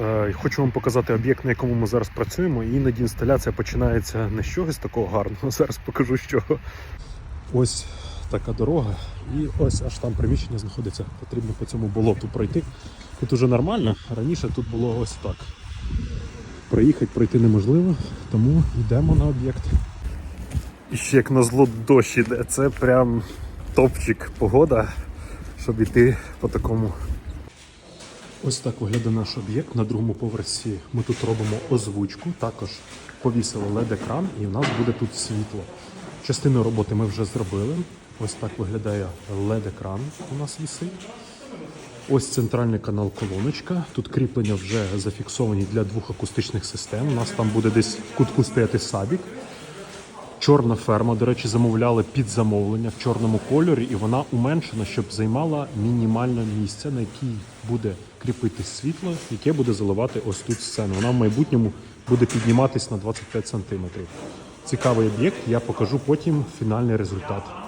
Е, Хочу вам показати об'єкт, на якому ми зараз працюємо. Іноді інсталяція починається не з чогось такого гарного. Зараз покажу, з чого. Ось така дорога, і ось аж там приміщення знаходиться. Потрібно по цьому болоту пройти. Тут уже нормально. Раніше тут було ось так. Проїхати, пройти неможливо, тому йдемо на об'єкт. І ще як на зло дощ іде. Це прям топчик погода, щоб йти по такому Ось так виглядає наш об'єкт. На другому поверсі ми тут робимо озвучку, також повісили LED-екран і в нас буде тут світло. Частину роботи ми вже зробили. Ось так виглядає LED-екран у нас висить. Ось центральний канал колоночка. Тут кріплення вже зафіксовані для двох акустичних систем. У нас там буде десь в кутку стояти сабік. Чорна ферма, до речі, замовляли під замовлення в чорному кольорі, і вона уменшена, щоб займала мінімальне місце, на якій буде кріпитись світло, яке буде заливати ось тут сцену. Вона в майбутньому буде підніматись на 25 см. Цікавий об'єкт, я покажу потім фінальний результат.